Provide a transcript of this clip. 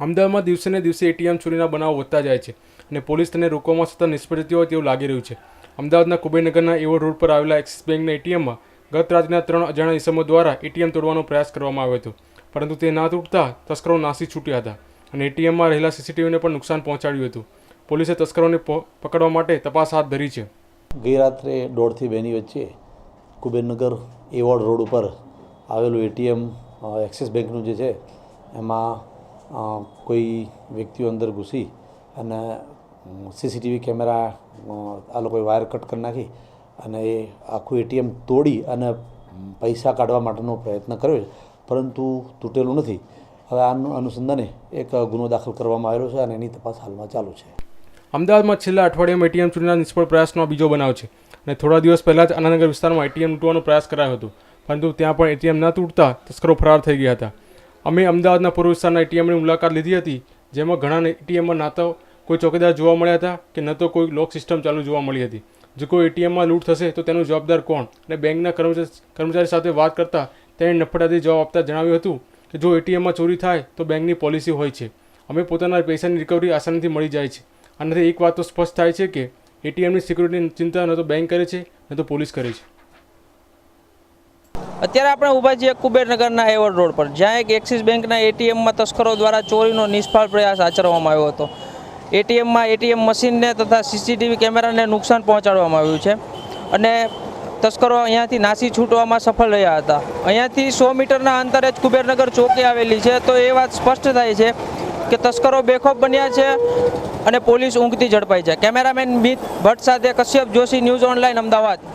અમદાવાદમાં દિવસે ને દિવસે એટીએમ ચોરીના બનાવો વધતા જાય છે અને પોલીસ તેને રોકવામાં સતત નિષ્ફળ જતી હોય તેવું લાગી રહ્યું છે. અમદાવાદના કુબેરનગરના એવોર્ડ રોડ પર આવેલા એક્સિસ બેંકના એટીએમમાં ગત રાતના ત્રણ અજાણ્યા ઇસમો દ્વારા એટીએમ તોડવાનો પ્રયાસ કરવામાં આવ્યો હતો. પરંતુ તે ના તૂટતા તસ્કરો નાસી છૂટ્યા હતા અને એટીએમમાં રહેલા સીસીટીવીને પણ નુકસાન પહોંચાડ્યું હતું. પોલીસે તસ્કરોને પકડવા માટે તપાસ હાથ ધરી છે. ગઈ રાત્રે દોઢથી બેની વચ્ચે કુબેરનગર એવોર્ડ રોડ ઉપર આવેલું એટીએમ એક્સિસ બેંકનું જે છે, એમાં કોઈ વ્યક્તિઓ અંદર ઘૂસી અને સીસીટીવી કેમેરા આ લોકોએ વાયર કટ કરી નાખી અને એ આખું એટીએમ તોડી અને પૈસા કાઢવા માટેનો પ્રયત્ન કર્યો છે. પરંતુ તૂટેલું નથી. હવે આનું અનુસંધાને એક ગુનો દાખલ કરવામાં આવેલો છે અને એની તપાસ હાલમાં ચાલુ છે. અમદાવાદમાં છેલ્લા અઠવાડિયામાં એટીએમ ચોરીના નિષ્ફળ પ્રયાસનો બીજો બનાવ છે. અને થોડા દિવસ પહેલાં જ આનાનગર વિસ્તારમાં એટીએમ લૂંટવાનો પ્રયાસ કરાયો હતો. પરંતુ ત્યાં પણ એટીએમ ન તૂટતા તસ્કરો ફરાર થઈ ગયા હતા. અમે અમદાવાદના પૂર્વ વિસ્તારના એટીએમની મુલાકાત લીધી હતી, જેમાં ઘણા એટીએમમાં ના તો કોઈ ચોકીદાર જોવા મળ્યા હતા કે ન તો કોઈ લોક સિસ્ટમ ચાલુ જોવા મળી હતી. જો કોઈ એટીએમમાં લૂંટ થશે, તો તેનો જવાબદાર કોણ? અને બેંકના કર્મચારી સાથે વાત કરતા તેણે નફટાથી જવાબ આપતા જણાવ્યું હતું કે જો એટીએમમાં ચોરી થાય, તો બેંકની પોલિસી હોય છે. અમે પોતાના પૈસાની રિકવરી આસાનીથી મળી જાય છે. આનાથી એક વાત તો સ્પષ્ટ થાય છે કે, એટીએમની સિક્યુરિટીની ચિંતા ન તો બેંક કરે છે, ન તો પોલીસ કરે છે. અત્યારે આપણે ઊભા છીએ કુબેરનગરના એવોર્ડ રોડ પર, જ્યાં એક એક્સિસ બેંકના એટીએમમાં તસ્કરો દ્વારા ચોરીનો નિષ્ફળ પ્રયાસ આચરવામાં આવ્યો હતો. એટીએમમાં એટીએમ મશીનને તથા સીસીટીવી કેમેરાને નુકસાન પહોંચાડવામાં આવ્યું છે અને તસ્કરો અહીંયાથી નાસી છૂટવામાં સફળ રહ્યા હતા. અહીંયાથી સો મીટરના અંતરે જ કુબેરનગર ચોકી આવેલી છે, તો એ વાત સ્પષ્ટ થાય છે કે તસ્કરો બેખોફ બન્યા છે અને પોલીસ ઊંઘતી ઝડપાઈ છે. કેમેરામેન મિત ભટ્ટ સાથે કશ્યપ જોશી, ન્યૂઝ ઓનલાઈન, અમદાવાદ.